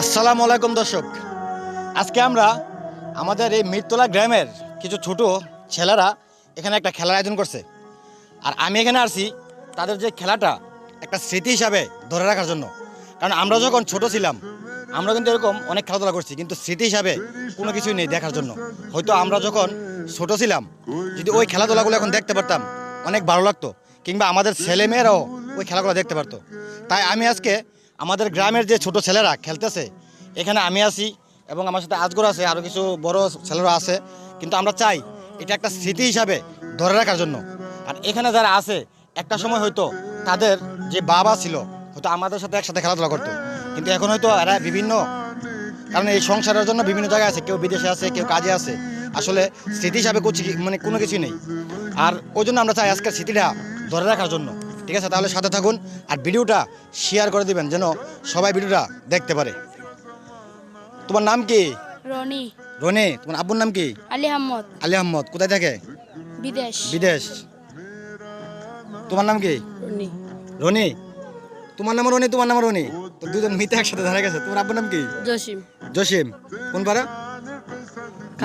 আসসালামু আলাইকুম দর্শক। আজকে আমরা আমাদের এই মিরতলা গ্রামের কিছু ছোট ছেলেরা এখানে একটা খেলার আয়োজন করছে। আর আমি এখানে আসছি তাদের যে খেলাটা একটা স্মৃতি হিসাবে ধরে রাখার জন্য। কারণ আমরা যখন ছোট ছিলাম, আমরা কিন্তু এরকম অনেক খেলাধুলা করছি, কিন্তু স্মৃতি হিসাবে কোনো কিছুই নেই দেখার জন্য। হয়তো আমরা যখন ছোট ছিলাম, যদি ওই খেলাধুলাগুলো এখন দেখতে পারতাম, অনেক ভালো লাগতো, কিংবা আমাদের ছেলেমেয়েরাও ওই খেলাগুলো দেখতে পারতো। তাই আমি আজকে আমাদের গ্রামের যে ছোট ছেলেরা খেলতেছে, এখানে আমি আছি এবং আমার সাথে আজগর আছে আরও কিছু বড় ছেলেরা আছে। কিন্তু আমরা চাই এটা একটা স্মৃতি হিসাবে ধরে রাখার জন্য। আর এখানে যারা আছে, একটা সময় হয়তো তাদের যে বাবা ছিল, হয়তো আমাদের সাথে একসাথে খেলাধুলা করতো। কিন্তু এখন হয়তো এরা বিভিন্ন কারণ এই সংসারের জন্য বিভিন্ন জায়গায় আছে, কেউ বিদেশে আছে, কেউ কাজে আছে। আসলে স্মৃতি হিসাবে কিছু মানে কোনো কিছুই নেই। আর ওই জন্য আমরা চাই আজকের স্মৃতিটা ধরে রাখার জন্য। ঠিক আছে তাহলে সাথে থাকুন আর ভিডিওটা শেয়ার করে দিবেন যেন সবাই ভিডিওটা দেখতে পারে। তোমার নাম কি? রনি। রনি তোমার আব্বুর নাম কি? আলী আহমদ। আলী আহমদ কোথায় থাকে? বিদেশ। বিদেশ। তোমার নাম কি? রনি। রনি। তোমার নাম রনি তোমার নাম রনি। তো দুজন মিতে একসাথে ধরে গেছে। তোমার আব্বুর নাম কি? জসিম। জসিম। কোন পাড়া?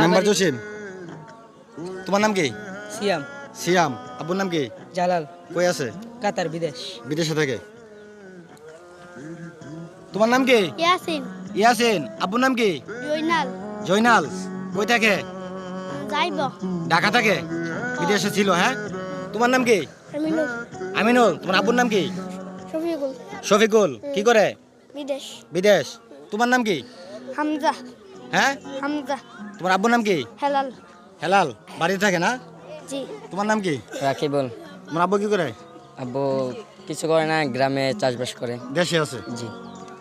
নাম্বার জসিম। তোমার নাম কি? সিয়াম। সিয়াম। আব্বুর নাম কি? জালাল। কই আছে? কাতার বিদেশ। বিদেশে থাকে? তোমার নাম কি? ইয়াসিন। ইয়াসিন। আব্বুর নাম কি? জৈনাল জয়নাল। কই থাকে? যাইব। ঢাকা থাকে? বিদেশে ছিল হ্যাঁ? তোমার নাম কি? আমিনুল। আমিনুল। তোমার আব্বুর নাম কি? শফিকুল। শফিকুল। কি করে? বিদেশ। বিদেশ। তোমার নাম কি? হামজা। হ্যাঁ? হামজা। তোমার আব্বুর নাম কি? হেলাল। হেলাল। বাড়িতে থাকে না? জি। তোমার নাম কি? রাকিবুল। তোমার আব্বু কি করে? আব্বু কিছু করে না গ্রামে চাষবাস করে। দেশে আছে? জি।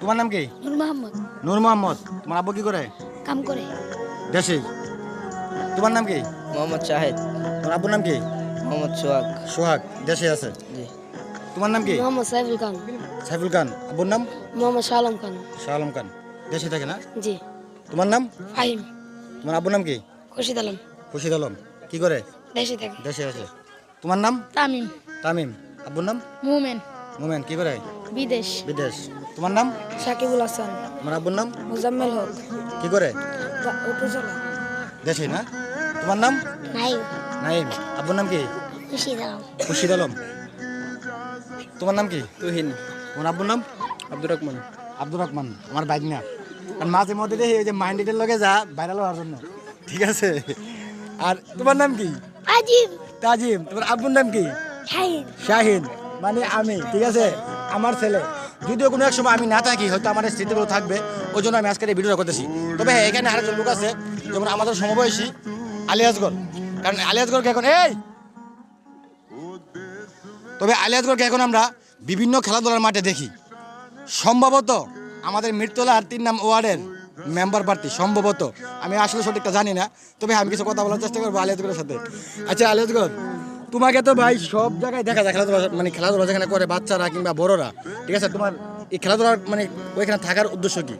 তোমার নাম কি? নূর মোহাম্মদ নূর মোহাম্মদ তোমার আব্বু কি করে? কাম করে। দেশে। তোমার নাম কি? মোহাম্মদ শাহেদ। তোমার আব্বুর নাম কি? মোহাম্মদ সোহাগ। সোহাগ দেশে আছে? জি। তোমার নাম কি? মোহাম্মদ সাইফুল খান। সাইফুল খান। আব্বুর নাম? মোহাম্মদ শাহ আলম খান। শাহ আলম খান। দেশে থাকে না? জি। তোমার নাম? ফাহিম। তোমার আব্বুর নাম কি? খুশিদ আলম। খুশিদ আলম। কি করে? দেশে থাকে। দেশে আছে। তোমার নাম? তামিম। তামিম। আব্বুর নাম? মুমেন। মোমেন কি করে? বিদেশ। বিদেশ। তোমার নাম? সাকিবুল হাসান। তোমার আব্বুর নাম? মুজাম্মেল হক। কি করে? উপজেলা। দেশে না? তোমার নাম? নাই নাইম। আব্বুর নাম কি? খুশিদ আলম। খুশিদ আলম। তোমার নাম কি? তুহিন। তোমার আব্বুর নাম? আব্দুর রহমান। আব্দুর রহমান আমার বাইক না। আর মাঝে মধ্যে দেখি ওই যে মাইন্ডের লগে যা ভাইরাল হওয়ার জন্য। ঠিক আছে। আর তোমার নাম কি? আজিম তাজিম তোমার আব্বুর নাম কি? শাহিন। মানে আমি ঠিক আছে? আমার ছেলে। যদিও কোনো এক সময় আমি না থাকি হয়তো আমার স্মৃতিগুলো থাকবে ওই জন্য আমি আজকের এই ভিডিওটা করতেছি। তবে হ্যাঁ এখানে আরেকজন লোক আছে যেমন আমাদের সমবয়সী আলিয়াসগর কারণ আলিয়াসগরকে এখন এই! তবে আলিয়াসগরকে এখন আমরা বিভিন্ন খেলাধুলার মাঠে দেখি। সম্ভবত আমাদের মৃত্যুলার তিন নাম ওয়ার্ডের। মেম্বার প্রার্থী, সম্ভবত। আমি আসলে সঠিকটা জানি না, তবে আমি কিছু কথা বলার চেষ্টা করব আলিয়াসগরের সাথে। আচ্ছা আলিয়াসগর তোমাকে তো ভাই সব জায়গায় দেখা যায়, খেলাধুলা মানে খেলাধুলা যেখানে করে বাচ্চারা কিংবা বড়রা, ঠিক আছে? তোমার এই খেলাধুলার মানে ওইখানে থাকার উদ্দেশ্য কি?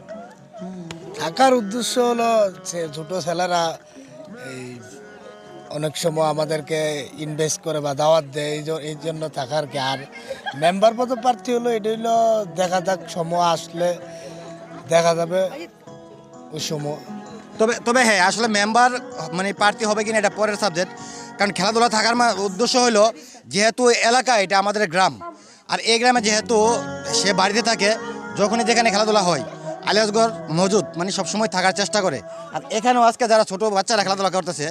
থাকার উদ্দেশ্য হলো যে ছোট ছেলেরা এই অনেক সময় আমাদেরকে ইনভেস্ট করে বা দাওয়াত দেয়, এই জন্য থাকার কি? আর মেম্বার পদ প্রার্থী হলো, এটা হলো দেখা যাক, সময় আসলে দেখা যাবে। সময়। তবে তবে হ্যাঁ আসলে মেম্বার মানে প্রার্থী হবে কিনা এটা পরের সাবজেক্ট কারণ খেলাধুলা থাকার উদ্দেশ্য হলো যেহেতু এলাকা এটা আমাদের গ্রাম। আর এই গ্রামে যেহেতু সে বাড়িতে থাকে যখনই যেখানে খেলাধুলা হয় আলিয়াসগড় মজুদ মানে সবসময় থাকার চেষ্টা করে। আর এখানেও আজকে যারা ছোট বাচ্চারা খেলাধুলা করতেছে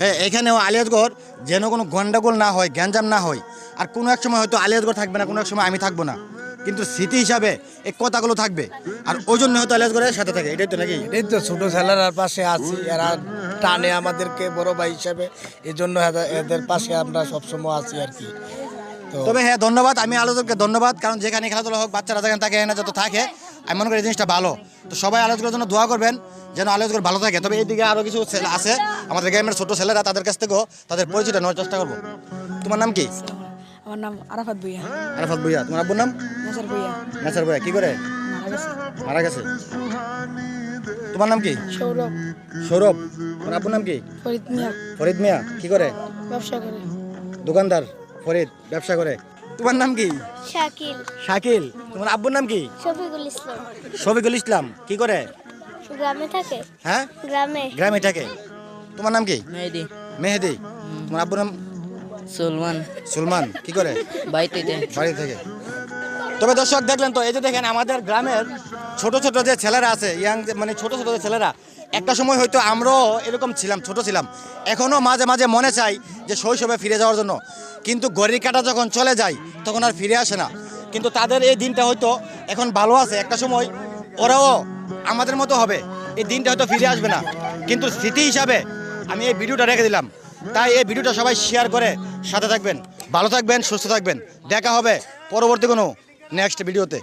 হ্যাঁ এখানেও আলিয়াসগড় যেন কোনো গন্ডগোল না হয় গ্যাঞ্জাম না হয়। আর কোনো এক সময় হয়তো আলিয়াসগড় থাকবে না কোনো এক সময় আমি থাকব না। কিন্তু স্মৃতি হিসাবে এই কথাগুলো থাকবে। আর ওই জন্য হয়তো আলিয়াসগড়ের সাথে থাকে এটাই তো নাকি? এটাই তো ছোট ছেলেরার পাশে আছি এরা টানে আমাদেরকে বড় ভাই হিসাবে এই জন্য এদের- পাশে আমরা সবসময় আছি আর কি। তবে হ্যাঁ ধন্যবাদ আমি আলোচককে ধন্যবাদ কারণ যেখানে খেলাধুলা হোক বাচ্চারা যেখানে থাকে এখানে যত থাকে আমি মনে করি এই জিনিসটা ভালো। তো সবাই আলোচকের জন্য দোয়া করবেন যেন আলোচক ভালো থাকে। তবে এইদিকে আরও কিছু আছে আমাদের গ্রামের ছোট ছেলেরা তাদের কাছ থেকেও তাদের পরিচয়টা নেওয়ার চেষ্টা করব। তোমার নাম কি? আমার নাম আরাফাত ভুইয়া। আরাফাত ভুইয়া তোমার আব্বুর নাম? নাসার ভুইয়া। নাসার ভুইয়া কি করে? মারা গেছে। তোমার নাম কি? সৌরভ। সৌরভ। তোমার আব্বুর নাম কি? ফরিদ মিয়া। ফরিদ মিয়া কি করে? ব্যবসা করে। দোকানদার ফরিদ ব্যবসা করে। তোমার নাম কি? শাকিল। শাকিল। তোমার আব্বুর নাম কি? শফিকুল ইসলাম। শফিকুল ইসলাম কি করে? গ্রামে থাকে? হ্যাঁ? গ্রামে। গ্রামে থাকে। তোমার নাম কি? মেহেদি। মেহেদি। তোমার আব্বুর নাম? সুলমান। সুলমান কি করে? বাইতিতে বাড়ি থেকে। তবে দর্শক দেখলেন তো এই যে দেখেন আমাদের গ্রামের ছোট ছোট যে ছেলেরা আছে ইয়াং মানে ছোট ছোট যে ছেলেরা একটা সময় হয়তো আমরাও এরকম ছিলাম ছোট ছিলাম। এখনও মাঝে মাঝে মনে চাই যে শৈশবে ফিরে যাওয়ার জন্য। কিন্তু ঘড়ির কাটা যখন চলে যায় তখন আর ফিরে আসে না। কিন্তু তাদের এই দিনটা হয়তো এখন ভালো আছে। একটা সময় ওরাও আমাদের মতো হবে। এই দিনটা হয়তো ফিরে আসবে না। কিন্তু স্মৃতি হিসাবে আমি এই ভিডিওটা রেখে দিলাম। তাই এই ভিডিওটা সবাই শেয়ার করে সাথে থাকবেন, ভালো থাকবেন, সুস্থ থাকবেন। দেখা হবে পরবর্তী কোনো নেক্সট ভিডিওতে